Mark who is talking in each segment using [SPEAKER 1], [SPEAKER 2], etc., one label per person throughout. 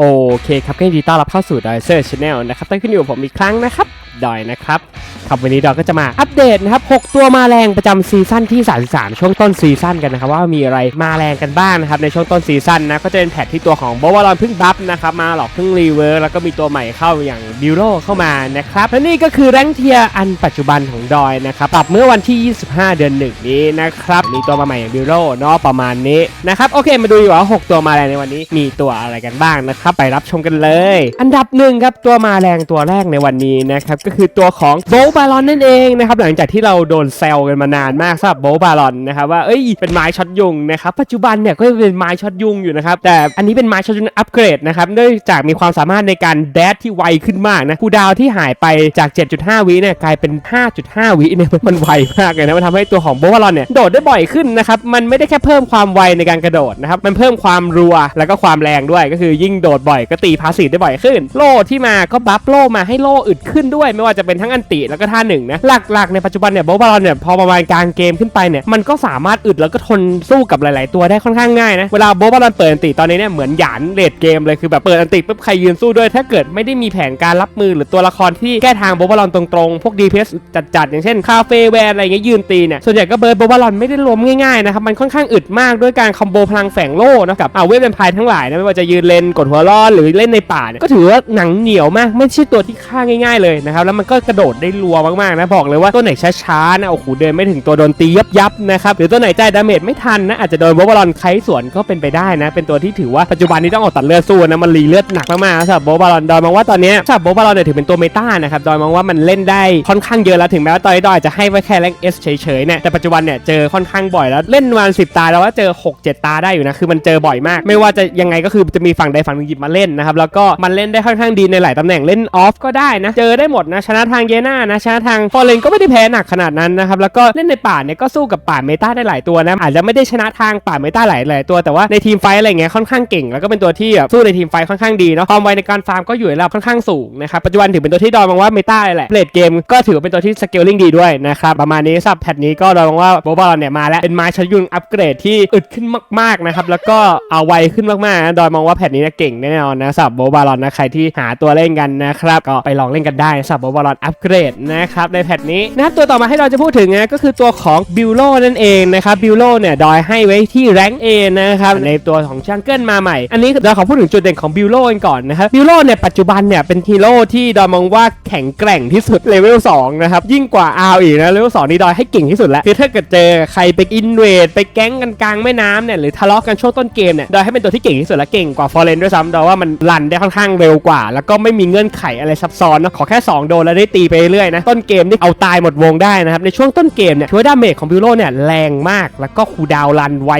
[SPEAKER 1] โอเคครับก็ยินดีต้อนรับเข้าสู่ดอยเซอร์ชาแนลนะครับตั้งขึ้นอยู่กับผมอีกครั้งนะครับดอยนะครับครับวันนี้ดอยก็จะมาอัปเดตนะครับ 6 ตัวมาแรงประจำซีซั่นที่ 33 ช่วงต้นซีซั่นกันนะครับว่ามีอะไรมาแรงกันบ้างนะครับในช่วงต้นซีซั่นนะก็จะเป็นแพทที่ตัวของโบวารอนพิ่งบัฟนะครับมาหลอกพิ่งรีเวิร์แล้วก็มีตัวใหม่เข้าอย่างบิวโรเข้ามานะครับและนี่ก็คือแรงเทียร์อันปัจจุบันของดอยนะครับปรับเมื่อวันที่ 25 เดือนหนึ่งนี้นะครับมีตัวมาใหม่อย่างบิวโรเนาะประมาณนี้นะครับโอเคมาดูดีกว่าว่าหกตัวมาแรงในวันนี้มีตัวอะไรกันบ้างนะครับไปรับชมกันเลย อันดับหนึ่งครับตัวมาแรงตัวแรกในวันนี้นะครับก็คือตัวของโบบาลอนนั่นเองนะครับหลังจากที่เราโดนแซวกันมานานมากสำหรับโบบาลอนนะครับว่าเอ้ยเป็นไม้ช็อตยุงนะครับปัจจุบันเนี่ยก็เป็นไม้ช็อตยุงอยู่นะครับแต่อันนี้เป็นไม้ช็อตยุงอัปเกรดนะครับเนื่องจากมีความสามารถในการแดดที่ไวขึ้นมากนะคูดาวที่หายไปจาก 7.5 วิเนี่ยกลายเป็น 5.5 วิเนี่ยมันไวมากเลยนะมันทำให้ตัวของโบบาลอนเนี่ยโดดได้บ่อยขึ้นนะครับมันไม่ได้แค่เพิ่มความไวในการกระโดดนะครับมันเพิ่มความรัวแล้วก็ความแรงด้วยก็คือยิ่งโดดบ่อยก็ตีพาสซีฟได้บ่อยขึ้น โล่ที่มาก็บัฟโล่มาให้โล่อึดขึ้นด้วย ไม่ว่าจะเป็นทั้งอันติแล้วก็ท่าหนึ่งนะหลักๆในปัจจุบันเนี่ยโบบาลอนเนี่ยพอประมาณกลางเกมขึ้นไปเนี่ยมันก็สามารถอึดแล้วก็ทนสู้กับหลาย ๆ ตัวได้ค่อนข้างง่ายนะเวลาโบบาลอนเปิดอันติตอนนี้เนี่ยเหมือนหยานเลดเกมเลยคือแบบเปิดอันติปุ๊บใครยืนสู้ด้วย ถ้าเกิดไม่ได้มีแผนการรับมือหรือตัวละครที่แก้ทางโบบาลอนตรงๆพวก DPS จัดๆอย่างเช่นคาเฟ่แวนอะไรเงี้ยยืนตีเนี่ยส่วนใหญ่ก็เบิร์ดโบบาลอนไม่ได้ล้มง่ายๆนะครับมันค่อนข้างอึดมากด้วยการคอมโบพลังแฝงโล่นะกับเอาเวทเป็นพายทั้งหลายนะไม่ว่าจะยืนเลนกดหัวรอนหรือเล่นในป่าเนี่ยก็ถือว่าหนังเหนียวมากไม่ใช่ตัวที่ฆ่าง่าย ๆ เลยนะครับแล้วมันก็กระโดดได้รัวมากๆนะบอกเลยว่าตัวไหนช้าๆนะโอ้โหเดินไม่ถึงตัวโดนตียับยับๆนะครับหรือตัวไหนใจาดาเมจไม่ทันนะอาจจะโดนโบบาลอนไคสวนก็เป็นไปได้นะ เป็นตัวที่ถือว่าปัจจุบันนี้ต้องออกตัดเลือดสู้นะมันรีเลือดหนักมากๆสำหรับโบบาลอนดอยมองว่าตอนนี้สำหรับโบบาลอนเนี่ยถือเป็นตัวเมตานะครับดอยมองว่ามันเล่นได้ค่อนข้างเยอะแล้วถึงแม้ว่าตอนนี้ดอยจะให้ไว้แค่แรงเอสเฉยๆเนี่ยแต่ปัจจุบันเนี่ยเจอค่อนข้างบ่อยแล้วเล่นวันสิบตาแล้วว่าเจอ 6 7 ตาได้อยู่นะคือมันเจอบ่อยมาก ไม่ว่าจะยังไงก็คือจะมีฝั่งใดฝั่งหนึ่งยิบมาเล่นนะครับแล้วก็มันเล่นได้ค่อนข้างดีในหลายตำแหน่งเล่นออฟก็ได้นะ เจอได้หมดนะชนะทางเยน่านะชนะทางฟอร์เรนก็ไม่ได้แพ้หนักขนาดนั้นนะครับแล้วก็เล่นในป่าเนี่ยก็สู้กับป่าเมตาได้หลายตัวนะอาจจะไม่ได้ชนะทางป่าเมตาหลายหลายตัวแต่ว่าในทีมไฟอะไรเงี้ยค่อนข้างเก่ง แล้วก็เป็นตัวที่สู้ในทีมไฟค่อนข้างดีเนาะความไวในการฟาร์มก็อยู่ในระดับค่อนข้างสูงนะครับปัจจุบันถือเป็นตัวที่ดอยมองว่าเมตาแหละเลดเกมก็ถือว่าเป็นตัวที่สเกลลิ่งดีด้วยนะครับประมาณนี้ครับแพทนี้ก็ดอยมองว่าโบบอลเนี่ยมาแล้วเป็นไม้ชยุนอัปเกรดที่อึดขึ้นมากๆนะครับแล้วก็เอาไวขึ้นมากๆดอมองว่าแพทนี้เนี่ยเก่งแน่นอนนะสับโบบาลอนนะใครที่หาตัวเล่นกันนะครับก็ไปลองเล่นกันได้สับโบบาลอนอัปเกรดนะครับในแพทนี้นะครับตัวต่อมาให้เราจะพูดถึงนะก็คือตัวของบิวโลนั่นเองนะครับบิวโลเนี่ยดอยให้ไว้ที่แรงเอนะครับในตัวของจังเกิลมาใหม่ อันนี้เราขอพูดถึงจุดเด่นของบิวโลกันก่อนนะครับบิวโลเนี่ยปัจจุบันเนี่ยเป็นฮีโร่ที่ดอยมองว่าแข็งแกร่งที่สุดเลเวล2นะครับยิ่งกว่าอาอีกนะเลเวล2นี่ดอยให้เก่งที่สุดแล้วคือถ้าเกิดเจอใครไปอินเวดไปแก๊งกันกลางแม่น้ำเนี่ยหรือทะเลาะกันช่วงต้นเกมเนี่ยดอยให้เป็นตัวที่เก่งที่สุดและเก่งกว่าฟอร์เรนด้วยซ้ำดอยว่ามันรันได้ค่อนข้างเร็วกว่า แล้วก็ไม่มีเงื่อนไขอะไรซับซ้อนนะขอแค่ 2 โดนแล้วได้ตีไปเรื่อยๆนะ ต้นเกมนี่เอาตายหมดวงได้นะครับ ในช่วงต้นเกมเนี่ยถือว่าดาเมจของบิวโลเนี่ยแรงมาก แล้วก็คูดาวน์รันไว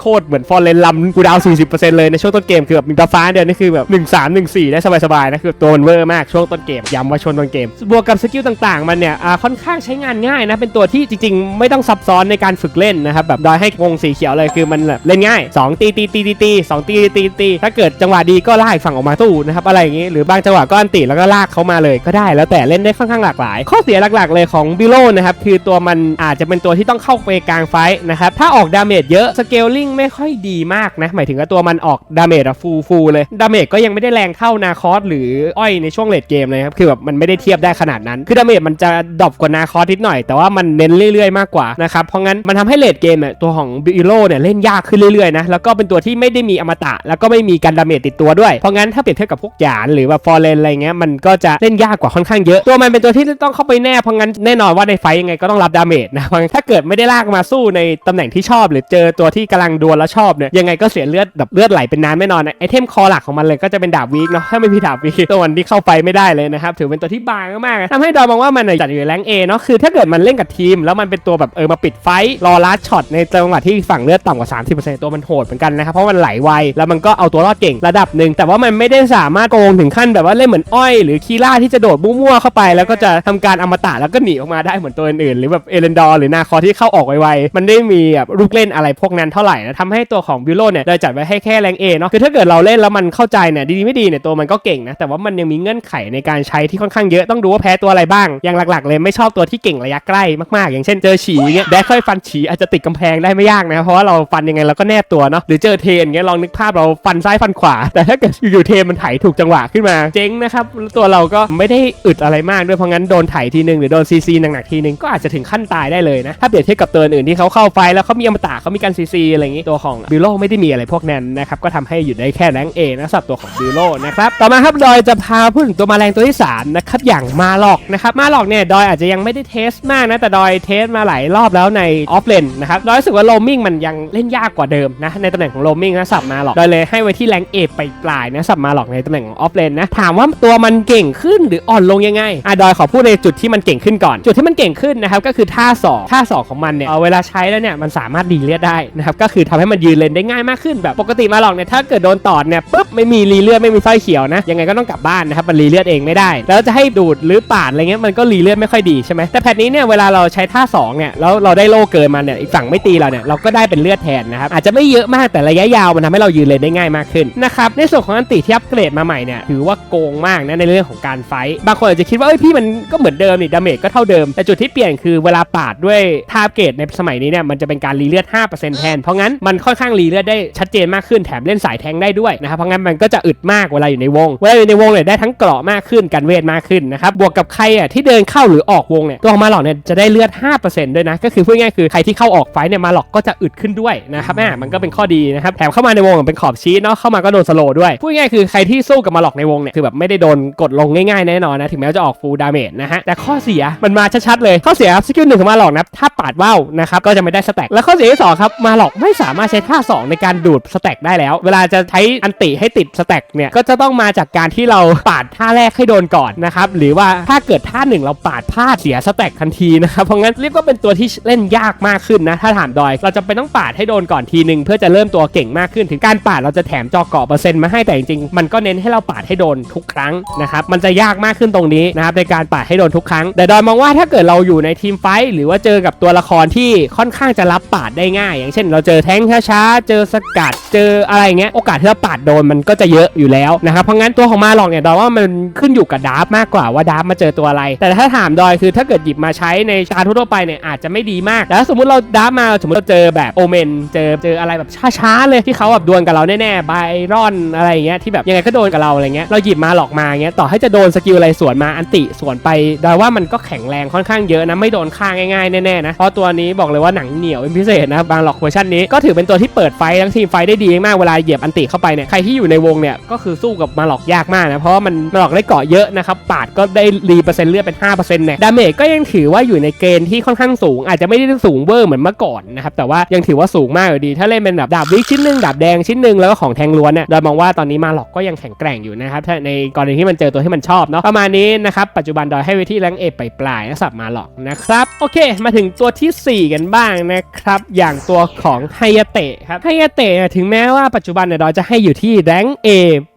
[SPEAKER 1] โคตรๆเหมือนฟอร์เรนลำคูดาวน์40%เลยในช่วงต้นเกมคือแบบมีฟ้าเดียวนี่คือแบบ1 3 1 4 ได้สบายๆนะคือตัวมันเวอร์มากช่วงต้นเกมย้ำว่าช่วงต้นเกมบวกกับสกิลต่างๆมันเนี่ยค่อนข้างใช้งานง่ายนะเป็นตัวที่จริง ๆ ไม่ต้องซับซ้อนในการฝึกเล่นนะครับแบบดอยให้วงสีเขียวเลยคือมันแบบเล่นง่าย 2 ตีตีตีตีตีสองตีตีตีถ้าเกิดจังหวะดีก็ลากอีกฝั่งออกมาสู้นะครับอะไรอย่างงี้หรือบางจังหวะก็อันติแล้วก็ลากเขามาเลยก็ได้แล้วแต่เล่นได้ค่อนข้างหลากหลาย ข้อเสียหลักๆ เลยของบิโลนะครับคือตัวมันอาจจะเป็นตัวที่ต้องเข้าไปกลางไฟนะครับถ้าออกดาเมจเยอะสเกลลิงไม่ค่อยดีมากนะหมายถึงว่าตัวมันออกดาเมจอะฟูฟูเลยดาเมจก็ยังไม่ได้แรงเท่านาคอสหรืออ้อยในช่วงเลดเกมเลยครับคือแบบมันไม่ได้เทียบได้ขนาดนั้น คือดาเมจมันจะดรอปกว่านาคอสนิดหน่อย แต่ว่ามันเน้นเรื่อยๆมากกว่านะครับเพราะงั้นมันทำให้เลดเกมเนี่ยตัวของบิโลเนี่ยเล่นยากขึ้นเรื่อยๆนะแล้วก็เป็นตัวที่ไม่ได้มีอมตะแล้วก็ไม่มีการดาเมจติดตัวด้วย เพราะงั้นถ้าเปรียบเทียบกับพวกหยานหรือแบบฟอร์เรนอะไรเงี้ยมันก็จะเล่นยากกว่าค่อนข้างเยอะ ตัวมันเป็นตัวที่ต้องเข้าไปแน่เพราะงั้นแน่นอนว่าในไฟยังไงก็ต้องรับดาเมจนะเพราะงั้นถ้าเกิดไม่ได้ลากมาสู้ในตำแหน่งที่ชอบ หรือเจอตัวที่กำลังดวลแล้วชอบเนี่ยยังไงก็เสียเลือดแบบเลือดไหลเป็นน้ำแน่นอนนะไอเทมคอหลักของมันเลยก็จะเป็นดาบวีกเนาะถ้าไม่มีดาบวีกตัวมันที่เข้าไปไม่ได้เลยนะครับถือเป็นตัวที่บางมากๆทำให้ดอยมองว่ามันจัดอยู่ในแรงเอเนาะคือถ้าเกิดมันเล่นกับทีม แล้วมันเป็นตัวแบบเออมาปิดไฟรอลัดช็อตในจังหวะที่ฝั่งเลือดต่ำกว่า 30%ตัวมันโหดเหมือนกันนะครับเพราะมันไหลไวแล้วมันก็เอาตัวรอดเก่งระดับหนึ่งแต่ว่ามันไม่ได้สามารถโกงถึงขั้นแบบว่าเล่นเหมือนอ้อยหรือคีล่าที่จะโดดมั่วๆเข้าไป แล้วก็จะทำการอมตะแล้วก็หนีออกมาได้เหมือนตัวอื่นๆหรือแบบเอเลนดอร์หรือนาคอที่เข้าออกไวๆมันได้มีแบบลูกเล่นอะไรพวกนั้นเท่าไหร่นะทำให้ตัวของบิโลเนี่ยได้จัดไว้ให้แค่แรงเอเนาะคือถ้าเกิดเราเล่นแล้วมันเข้าใจเนี่ยดีไม่ดีเนี่ยตัวมันก็เก่งนะแต่ว่ามันยังมีเงื่อนไขในการใช้ที่ค่อนข้างเยอะต้องดูว่าแพ้ตัวอะไรบ้างอย่างหลักๆ เลยไม่ชอบตัวที่เก่งระยะใกล้มากๆ อย่างเช่นเจอฉีเงี้ยแดกค่อยฟันฉีอาจจะติดกำแพงได้ไม่ยากนะเพราะว่าเราฟันยังไงเราก็แนบตัวเนาะหรือเจอเทนเงี้ยลองนึกภาพเราฟันซ้ายฟันขวาแต่ถ้าเกิดอยู่เทมันไถถูกจังหวะขึ้นมาเจ๊งนะครับตัวเราก็ไม่ได้อึดอะไรมากด้วยเพราะงั้นโดนไถทีนึงหรือโดนซีซีหนักๆทีนึงก็อาจจะถึงขั้นตายได้เลยนะถ้าเปรียบเทียบกับตัวอื่นที่เขาเข้าไฟแล้วเขามีอมตะเขามีการซีซีอะไรอย่างนี้ตัวของบิโลไม่ได้มีอะไรพวกนั้นนะครับก็ทำให้อยู่ได้แค่แรงเอนะสำหรับตัวของบิโลนะครับต่อมาครับดอยจะพาพูดถึงตัวมาแมลงตัวที่สามนะครับอย่างมาหลอกนะครับมาหลอกเนี่ยดอยอาจจะยังไม่ได้เทสมากนะแต่ดอยเทสมาหลายรอบแล้วในออฟเลนนะครับดอยรู้สึกว่าโลมิงมันยังเล่นยากกว่าเดิมนะในตำแหน่งของโลมิงนะสับมาหลอกดอยเลยให้ไว้ที่แรงเอไปปลายนะสับมาหลอกในตำแหน่งของออฟเลนนะถามว่าตัวมันเก่งขึ้นหรืออ่อนลงยังไงอะดอยขอพูดในจุดที่มันเก่งขึ้นก่อน จุดที่มันเก่งขึ้นนะครับก็คือท่าสองท่าสองของมันเนี่ยเอาเวลาใช้แล้วเนี่ยมันสามารถดีเลียดได้นะครับก็คือทำให้มันยืนเลนได้ง่ายมากขึ้นแบบปกติมาหลอกเนี่ยถ้าเกิดโดนตอดเนี่ยปุ๊บไม่มีรีเลือดไม่มีสร้อยเขียวนะยังไงก็ต้องกลับบ้านนะครับมันรีเลือดเองไม่ได้ แล้วจะให้ดูดหรือปาดอะไรเงี้ยมันก็รีเลือดไม่ค่อยดีใช่ไหมแต่แพทนี้เนี่ยเวลาเราใช้ท่าสองเนี่ยแล้วเราได้โล่เกินมาเนี่ยอีกฝั่งไม่ตีเราเนี่ยเราก็ได้เป็นเลือดแทนนะครับอาจจะไม่เยอะมากแต่ระยะยาวมันทำให้เรายืนเลนได้ง่ายมากขึ้นนะครับในส่วนของอันติที่อัปเกรดมาใหม่เนี่ยถือว่าโกงมากนะในเรื่องของการไฟบางคนอาจจะคิดว่าเอ้ยพี่มันก็เหมือนเดิมนี่ดาเมจก็เท่าเดิมแต่จุดที่เปลี่ยนคือเวลาปาดด้วยท่าอัปเกรดในสมัยนี้เนี่ยมันจะเป็นการรีเลือด 5%แทน เพราะงั้นมันค่อนข้างรีเลือดได้ชัดเจนมากขึ้นแถมเล่นสายแทงได้ด้วยนะครับเพราะงั้นมันก็จะอึดมากเวลาอยู่ในวงเวลาอยู่ในวงเนี่ยได้ทั้งเกราะมากขึ้นกันเวทมากขึ้นนะครับบวกกับใครอะที่เดินเข้าหรือออกวงเนี่ยตัวของมาหลอกเนี่ยจะได้เลือด 5%ด้วยนะก็คือพูดง่ายคือใครที่เข้าออกไฟท์เนี่ยมาหลอกก็จะอึดขึ้นด้วยนะครับอ่มันก็เป็นข้อดีนะครับแถมเข้ามาในวงเป็นขอบชีสเนาะเข้ามาก็โดนสโลด้วย พูดง่ายคือใครที่สู้กับมาหลอกในวงเนี่ย คือแบบไม่ได้โดนกดลงง่ายๆแน่นอนนะ ถึงแม้ว่าจะออกฟูลดาเมจนะฮะ แต่ข้อเสียมันมาชัดๆเลย ข้อเสียครับสกิลหนึ่งของมาหลอกนะถ้าปาดว่าวนะครับก็จะไม่ได้สแต็กแล้วข้อเสียที่สองครับมาหลอกไม่สามารถใช้ท่าสองในการดูดสแต็กได้แล้ว เวลาจะใช้อันติให้ติดสแต็กเนี่ยก็จะต้องมาจากการที่เราปาดท่าแรกให้โดนก่อนนะครับหรือว่าถ้าเกิดท่าหนึ่งเราปาดพลาดเสียสแต็กทันทีนะครับเพราะงั้นเรียกว่าเป็นตัวที่เล่นยากมากขึ้นนะถ้าถามดอย เราจะเป็นต้องปาดให้โดนก่อนทีหนึ่งเพื่อจะเริ่มตัวเก่งมากขึ้นถึงการปาดเราจะแถมจอเกาะเปอร์เซ็นต์มาให้แต่จริงๆมันก็เน้นให้เราปาดให้โดนทุกครั้งนะครับมันจะยากมากขึ้นตรงนี้นะครับในการปาดให้โดนทุกครั้ง แต่ดอยมองว่าถ้าเกิดเราอยู่ในทีมไฟท์หรือว่าเจอกับตัวละครที่ค่อนข้างจะรับปาดได้ง่าย อย่างเช่น เราเจอแท้งช้าๆเจอสกัดเจออะไรเงี้ยโอกาสที่เราปาดโดนมันก็จะเยอะอยู่แล้วนะครับเพราะงั้นตัวของมาหลอกเนี่ยดอยว่ามันขึ้นอยู่กับดาร์ฟมากกว่าว่าดาร์ฟมาเจอตัวอะไร แต่ถ้าถามดอยคือถ้าเกิดหยิบมาใช้ในการทั่วไปเนี่ยอาจจะไม่ดีมากแต่ถ้าสมมติเราดาร์ฟมาสมมติเราเจอแบบโอเมนเจอเจออะไรแบบช้าๆเลยที่เขาแบบดวลกับเราแน่ๆไบรอนอะไรเงี้ยที่แบบยังไงก็โดนกับเราอะไรเงี้ยเราหยิบมาหลอกมาเงี้ยต่อให้จะโดนสกิลอะไรสวนมาอันติสวนไปดอยว่ามันก็แข็งแรงค่อนข้างเยอะนะไม่โดนฆ่าง่ายๆแน่ๆนะเพราะตัวนี้บอกเลยว่าหนังเหนียวเป็นพิเศษนะบางหลอกเวอร์ชันนี้ก็ถือเป็นตัวที่เปิดไฟทั้งทีมไฟได้ดีมากเวลาเหยียบอันติเข้าไปเนี่ยใครที่อยู่ในวงเนี่ยก็คือสู้กับมาหลอกยากมากนะเพราะว่ามันมาหลอกได้เกาะเยอะนะครับปาดก็ได้รีเปอร์เซ็นต์เลือดเป็น5%เนี่ยดาเมจก็ยังถือว่าอยู่ในเกณฑ์ที่ค่อนข้างสูง อาจจะไม่ได้สูงเวอร์เหมือนเมื่อก่อนนะครับแต่ว่ายังถือว่าสูงมากอยู่ดี ถ้าเล่นเป็นแบบดาบวิกชิ้นหนึ่งดาบแดงชิ้นหนึ่งแล้วก็ของแทงล้วนเนี่ยโดยมมองว่าตอนนี้มาหลอกก็ยังแข็งแกร่งอยู่นะครับในกรณีที่มันเจอตัวที่มันชอบเนาะประมาณนี้นะครับปัจจุบันดอยให้ไว้ที่แรงเอไปปลายนะสับมาหลอกนะครับโอเค มาถึงตัวที่ 4 กันบ้างนะครับอย่างตัวของไฮยาเตะครับไฮยาเตะถึงแม้ว่าปัจจุบันเนี่ยดอยจะให้อยู่ที่แรง A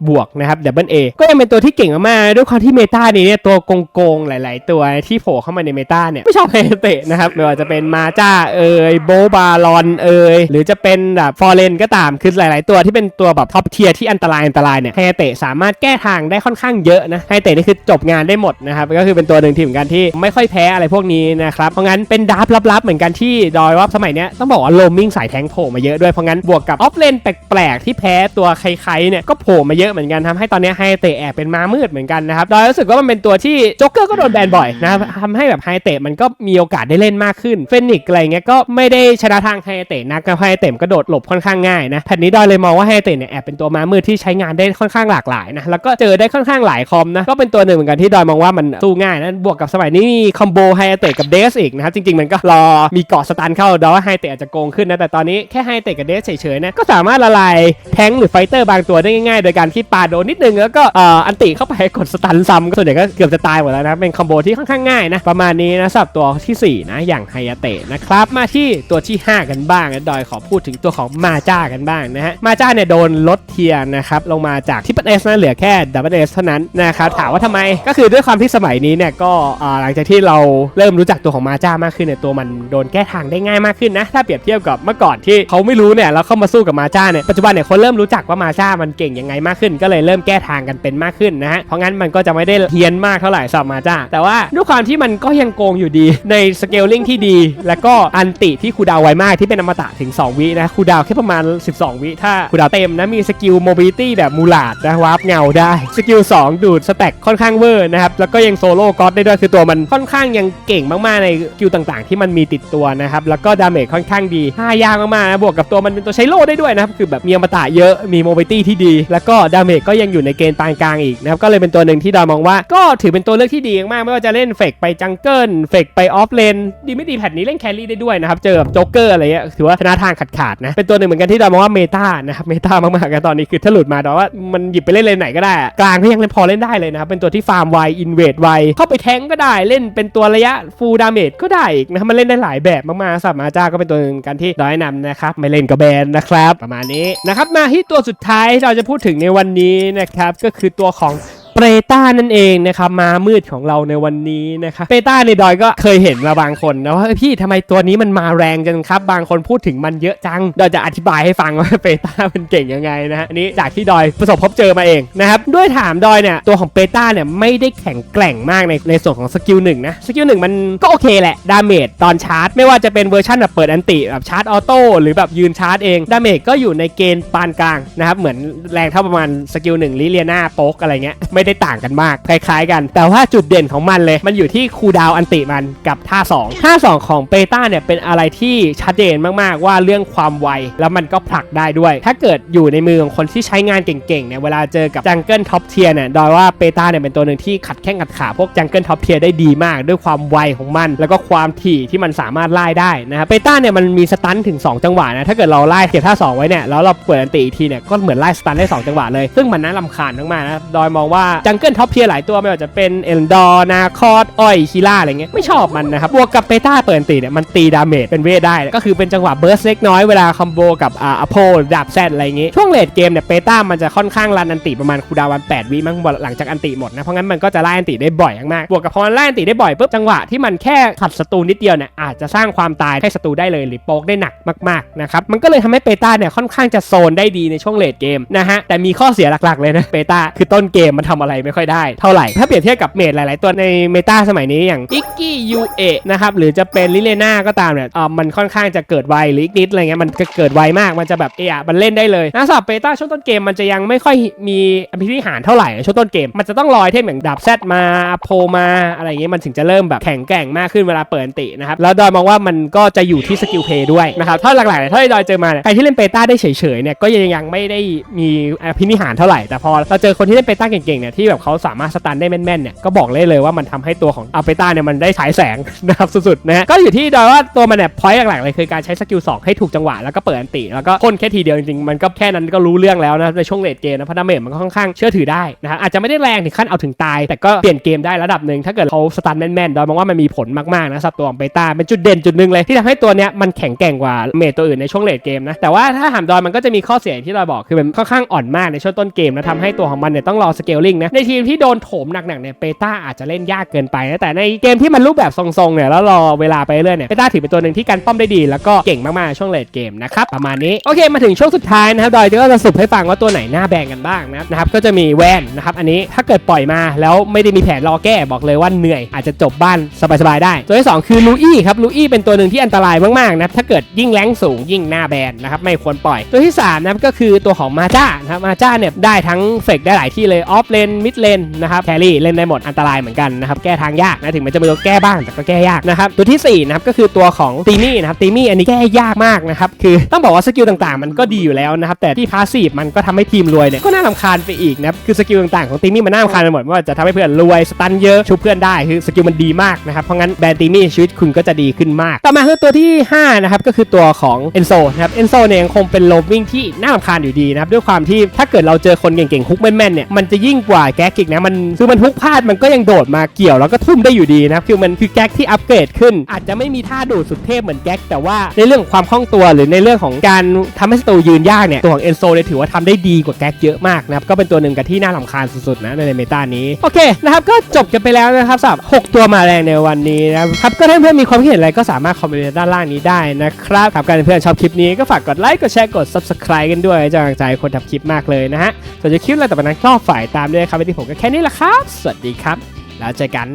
[SPEAKER 1] บวกนะครับดับเบิลเอก็ยังเป็นตัวที่เก่งมากๆด้วยความที่เมตานี้เนี่ยตัวโกงๆหลาย ๆ ตัวที่โผล่เข้ามาในเมตาเนี่ยไม่ชอบไฮยาเตะนะครับไม่ว่าจะเป็นมาจ้าเอ่ยโบบาลอนเอ่ยหรือจะเป็นแบบฟอร์เรนก็ตามคือหลาย ๆ ตัวที่เป็นตัวแบบท็อปเทียร์ที่อันตรายอันตรายเนี่ยไฮเตะสามารถแก้ทางได้ค่อนข้างเยอะนะไฮเตะนี่คือจบงานได้หมดนะครับก็คือเป็นตัวหนึ่งที่เหมือนกันที่ไม่ค่อยแพ้อะไรพวกนี้นะครับเพราะงั้นเป็นดาร์ฟลับๆเหมือนกันที่ดอยว่าสมัยเนี้ยต้องบอกว่าโลมิงสายแทงโผล่มาเยอะด้วยเพราะงั้นบวกกับออฟเลนแปลกๆที่แพ้ตัวใครๆเนี่ยก็โผล่มาเยอะเหมือนกันทำให้ตอนนี้ไฮเตะแอบเป็นม้ามืดเหมือนกันนะครับดอยรู้สึกว่ามันเป็นตัวที่โจ๊กเกอร์ก็โดนแบนบ่อยนะครับทำให้แบบไฮเตะมันก็มีโอกาสได้เล่นมากขึ้นเฟนิกอะไรเงี้ยก็ไม่ได้ชนะทางไฮเตะนักกับไฮเตะก็โดดหลบค่อนข้างง่ายนะแผ่นนี้ดอยเลยมองว่าไฮเตะเนี่ยแอบเป็นตัวมามืดที่ใช้งานได้ค่อนข้างหลากหลายนะแล้วก็เจอได้ค่อนข้างหลายคอมนะก็เป็นตัวหนึ่งเหมือนกันที่ดอยมองว่ามันสู้ง่ายนะบวกกับสมัยนี้มีคอมโบไฮเตะกับเดสอีกนะครับจริงๆมันก็รอมีเกาะสตันเข้าดอยว่าไฮเตะอาจจะโกงขึ้นนะแต่ตอนนี้แค่ไฮเตะกับเดสเฉยๆนะก็สามารถละลายแทงหรือไฟเตอร์บางตัวได้ง่ายๆ โดยการที่ปาโดนนิดนึงแล้วก็อันติเข้าไปกดสตันซ้ำส่วนใหญ่ก็เกือบจะตายหมดแล้วนะเป็นคอมโบที่ค่อนข้างง่ายนะประมาณนี้นะสำหรับตัวทีสี่4นะอย่างไฮเตะนะครับมาที่ตัวที่ 5 กันบ้างนะดอยขอพูดถึงตัวของมาจ้ากันบ้างนะฮะมาจ้าเนี่ยโดนลดเทียร์นะครับลงมาจากที่เป็นเอสนะเหลือแค่ดับเบิลเอสเท่านั้นนะครับถามว่าทำไมก็คือด้วยความที่สมัยนี้เนี่ยก็หลังจากที่เราเริ่มรู้จักตัวของมาจ้ามากขึ้นเนี่ยตัวมันโดนแก้ทางได้ง่ายมากขึ้นนะถ้าเปรียบเทียบกับเมื่อก่อนที่เขาไม่รู้เนี่ยแล้วเข้ามาสู้กับมาจ้าเนี่ยปัจจุบันเนี่ยคนเริ่มรู้จักว่ามาจ้ามันเก่งยังไงมากขึ้น ก็เลยเริ่มแก้ทางกันเป็นมากขึ้นนะฮะเพราะงั้นมันก็จะไม่ได้เฮี้ยนมากเท่าไหร่สำหรับมาจ้า แต่ว่าด้วยความที่มันก็ยังโกงอยู่ดีในสเกลลิงที่ดี แล้วก็อันติที่คูดาวไวมากที่เป็นอมตะถึง 2 วินะคูดาวแค่ประมาณ 12 วิถ้าคูดาวเต็มนะมีสกิลโมบิลิตี้แบบมูลาดนะวาร์ปเงาได้สกิล2 ดูดสแต็กค่อนข้างเวอร์นะครับ แล้วก็ยังโซโล่ก็อดได้ด้วยคือตัวมันค่อนข้างยังเก่งมากๆในสกิลต่างๆ ที่มันมีติดตัวนะครับ แล้วก็ดาเมจค่อนข้างดีห้ายากมากๆนะบวกกับตัวมันเป็นตัวใช้โล่ได้ด้วยนะครับคือแบบมีอมตะเยอะมีโมบิลิตี้ที่ดี แล้วก็ดาเมจก็ยังอยู่ในเกณฑ์ปานกลางอีกนะครับก็เลยเป็นตัวหนึ่งที่ดอยมองว่า ก็ถือเป็นตัวเลือกที่ดีมากๆไม่ว่าจะเล่นเฟกไปจังเกิลเฟกไปออฟเลนดีไม่ดีแพทนี้เล่นแครี่ได้ด้วยนะครับเจอกับโจ๊กเกอร์อะไรเงี้ยถือว่าชนะทางขาดขาดๆนะเป็นตัวหนึ่งเหมือนกันที่ดอยมองว่าเมตานะครับเมตามากๆกันตอนนี้คือถ้าหลุดมาดอยว่ามันหยิบไปเล่นเลนไหนก็ได้ กลางก็ยังเล่นพอเล่นได้เลยนะครับ เป็นตัวที่ฟาร์มไวอินเวดไวเข้าไปแทงก็ได้เล่นเป็นตัวระยะฟูลดาเมจก็ได้อีกนะครับมันเล่นได้หลายแบบมากๆสับมาจ้าก็เป็นตัวหนึ่งกันที่ดอยแนะนำนะครับไม่เล่นก็แบนนะครับ ประมาณนี้นะครับมาที่ตัวสุดท้ายที่เราจะพูดถึงในวันนี้นะครับก็คือตัวของ เปต้านั่นเองนะครับมามืดของเราในวันนี้นะครับเปต้าในดอยก็เคยเห็นมาบางคนนะว่าพี่ทำไมตัวนี้มันมาแรงจังครับ บางคนพูดถึงมันเยอะจังดอยจะอธิบายให้ฟังว่าเปต้ามันเก่งยังไงนะฮะอันนี้จากที่ดอยประสบพบเจอมาเองนะครับด้วยถามดอยเนี่ยตัวของเปต้าเนี่ยไม่ได้แข็งแกร่งมากในในส่วนของสกิลหนึ่งนะสกิลหนึ่งมันก็โอเคแหละดาเมจตอนชาร์จ ไม่ว่าจะเป็นเวอร์ชันแบบเปิดอันติแบบชาร์จออโต้หรือแบบยืนชาร์จเองดาเมจก็อยู่ในเกณฑ์ปานกลางนะครับเหมือนแรงเท่าประมาณสกิลหนึ่งลิเลียนาโป๊กอะไรเงี้ยไม่ได้ต่างกันมาก คล้ายๆกัน แต่ว่าจุดเด่นของมันเลย มันอยู่ที่คูดาวอันติมันกับท่า2ท่า2 ของเปต้าเนี่ยเป็นอะไรที่ชัดเจนมากๆว่าเรื่องความไวแล้วมันก็ผลักได้ด้วย ถ้าเกิดอยู่ในมือของคนที่ใช้งานเก่งๆเนี่ยเวลาเจอกับจังเกิลท็อปเทียร์เนี่ยดอยว่าเปต้าเนี่ยเป็นตัวหนึ่งที่ขัดแข้งขัดขาพวกจังเกิลท็อปเทียร์ได้ดีมาก ด้วยความไวของมัน แล้วก็ความถี่ที่มันสามารถไล่ได้นะครับเปต้าเนี่ยมันมีสตันถึง 2 จังหวะนะถ้าเกิดเราไล่เก็บท่า2ไว้เนี่ยแล้วเราเปิดอันติอีกทีเนี่ยก็เหมือนไล่สตันได้ 2 จังหวะเลย ซึ่งมันน่ารำคาญมากๆนะดอยมองว่าจังเกิลท็อปเทียร์หลายตัวไม่ว่าจะเป็นเอลดอร์นาคอสอ้อยคีล่าอะไรเงี้ยไม่ชอบมันนะครับบวกกับเปต้าเปิดติเนี่ยมันตีดาเมจเป็นเวทได้ ก็คือเป็นจังหวะเบิร์สเล็กน้อยเวลาคอมโบกับอ่าอโพดาบแซดอะไรเงี้ยช่วงเลดเกมเนี่ยเปต้ามันจะค่อนข้างรันอันติประมาณคูดาวัน8วิมั้งหลังจากอันติหมดนะเพราะงั้นมันก็จะไล่อันติได้บ่อยมากๆบวกกับพอมันไล่อันติได้บ่อยปุ๊บจังหวะที่มันแค่ขัดศัตรูนิดเดียวเนี่ยอาจจะสร้างความตายให้ศัตรูได้เลยหรือโป๊กได้หนักมากๆนะครับมันก็เลยทำให้เปต้าเนี่ยค่อนข้างจะโซนได้ดีในช่วงเลดเกมนะฮะแต่มีข้อเสียหลักๆเลยนะเปต้าคือต้นเกมมันทำอะไรไม่ค่อยได้เท่าไหร่ ถ้าเปรียบเทียบกับเมดหลาย ๆ ตัวในเมตาสมัยนี้อย่างอิกกี้ยูเอะนะครับหรือจะเป็นลิเลนาก็ตามเนี่ยเอ่อมันค่อนข้างจะเกิดไวหรืออีกนิดอะไรเงี้ยมันก็เกิดไวมากมันจะแบบเอะมันเล่นได้เลยนะสำหรับเปต้าช่วงต้นเกมมันจะยังไม่ค่อยมีอภิธิหารเท่าไหร่ช่วงต้นเกมมันจะต้องรอยเทพอย่างดาบแซดมาโพมาอะไรเงี้ยมันถึงจะเริ่มแบบแข็งแกร่งมากขึ้นเวลาเปิดตินะครับแล้วดอยมองว่ามันก็จะอยู่ที่สกิลเพย์ด้วยนะครับถ้าหลักๆเนี่ยถ้าดอยเจอมาเนี่ยใครที่เล่นเปต้าได้เฉยๆเนี่ยก็ยังยังไม่ได้มีอภินิหารเท่าไหร่แต่พอเราเจอคนที่เล่นเปต้าเก่งๆเนี่ยี่ยที่แบบเขาสามารถสตันได้แม่นๆเนี่ยก็บอกเลยเลยว่ามันทำให้ตัวของอัลเปต้าเนี่ยมันได้ฉายแสงนะครับสุดๆนะฮะก็อยู่ที่ดอยว่าตัวมันเนี่ยพอยต์หลักๆเลยคือการใช้สกิล2ให้ถูกจังหวะแล้วก็เปิดอันติแล้วก็พ่นแค่ทีเดียวจริงๆมันก็แค่นั้นก็รู้เรื่องแล้วนะในช่วงเลดเกมนะพราะดาเมมันก็ค่อนข้างเชื่อถือได้นะฮะอาจจะไม่ได้แรงถึงขั้นเอาถึงตาย แต่ก็เปลี่ยนเกมได้ระดับหนึ่งถ้าเกิดเขาสตันแม่นๆดอยมองว่ามันมีผลมากๆนะสำหรับตัวของเปต้าเป็นจุดเด่นจุดหนึ่งเลยที่ทำให้ตัวเนี้ยมันแข็งแกร่งกว่าเมจตัวอื่นในช่วงเลดเกมนะแต่ว่าถ้าถามดอยมันก็จะมีข้อเสียที่เราบอกคือมันค่อนข้างอ่อนมากในช่วงต้นเกมนะทำให้ตัวของมันเนี่ยต้องรอสเกลลิงนะ ในทีมที่โดนโถมหนักๆเนี่ยเปต้าอาจจะเล่นยากเกินไปนะแต่ในเกมที่มันรูปแบบทรงๆเนี่ยแล้วรอเวลาไปเรื่อยเนี่ยเปต้าถือเป็นตัวหนึ่งที่การป้อมได้ดี แล้วก็เก่งมากๆช่วงเลดเกมนะครับประมาณนี้โอเคมาถึงช่วงสุดท้ายนะครับดอยก็จะสรุปให้ฟังว่าตัวไหนหน้าแบงกันบ้างนะครับก็จะมีแวนนะครับอันนี้ถ้าเกิดปล่อยมาแล้วไม่ได้มีแผนรอแก้บอกเลยว่าเหนื่อยอาจจะจบบ้านสบายๆได้ ตัวที่สองคือลูอี้ครับลูอี้เป็นตัวหนึ่งที่อันตรายมากๆนะถ้าเกิดยิ่งแรงสูงยิ่งหน้าแบนนะครับไม่ควรปล่อย ตัวที่สามนะก็คือตัวของมาจ้านะครับมาจ้าเนี่ยได้ทั้งเฟกได้หลายที่เลยออฟเลนมิดเลนนะครับแครี่เล่นได้หมดอันตรายเหมือนกันนะครับแก้ทางยากนะถึงมันจะมีตัวแก้บ้างแต่ก็แก้ยากนะครับตัวที่สี่นะครับก็คือตัวของตีมี่นะครับตีมี่อันนี้แก้ยากมากนะครับคือต้องบอกว่าสกิลต่างๆ มันก็ดีอยู่แล้วนะครับแต่ที่พาสซีฟมันก็ทำให้ทีมรวยเนี่ยก็น่ารำคาญไปอีกนะครับคือสกิลต่างๆของตีมี่มันน่ารำคาญไปหมดว่าจะทำให้เพื่อนรวยสตันเยอะชุบเพื่อนได้คือสกิลมันดีมากนะครับเพราะงั้นแบรนด์ตีมี่ชีวิตคุณก็จะดีขึ้นมาก ต่อมาคือตัวที่ห้านะครับก็คือตัวของเอนโซนะครับเอนโซเนี่ยยังคงเป็นโลวิ่งที่น่ารำคาญอยู่ดีนะครับด้วยความที่ถ้าเกิดเราเจอคนเก่งๆฮุกแม่นๆเนี่ยมันจะยิ่งกว่าาแก๊กอีกนะมันคือมันฮุกพลาดมันก็ยังโดดมาเกี่ยวแล้วก็ทุ่มได้อยู่ดีนะคือมันคือแก๊กที่อัปเกรดขึ้น อาจจะไม่มีท่าดูดสุดเทพเหมือนแก๊กแต่ว่าในเรื่องความคล่องตัวหรือในเรื่องของการทำให้ศัตรูยืนยากเนี่ยตัวของเอนโซเนี่ยถือว่าทำได้ดีกว่าแก๊กเยอะมากนะครับก็เป็นตัวหนึ่งกับที่น่ารำคาญสุดๆนะในเมตานี้โอเคนะครับก็จบกันไปแล้วนะครับสำหรับหกตัวมาแรงในวันนี้นะครับก็ถ้าเพื่อนมีความคิดเห็นอะไรก็สามารถคอมเมนต์ด้านล่างนี้ได้นะครับครับการเพื่อนชอบคลิปนี้ก็ฝากกดไลค์กดแชร์กด subscribe กันด้วยจะกำลังใจคนทำคลิปมากเลยนะฮะส่วนจะคลิปอะไรต่อไปนั้นก็ฝ่ายตามด้วยครับวันนี้ผมก็แค่นี้แหละครับ สวัสดีครับ แล้วเจอกัน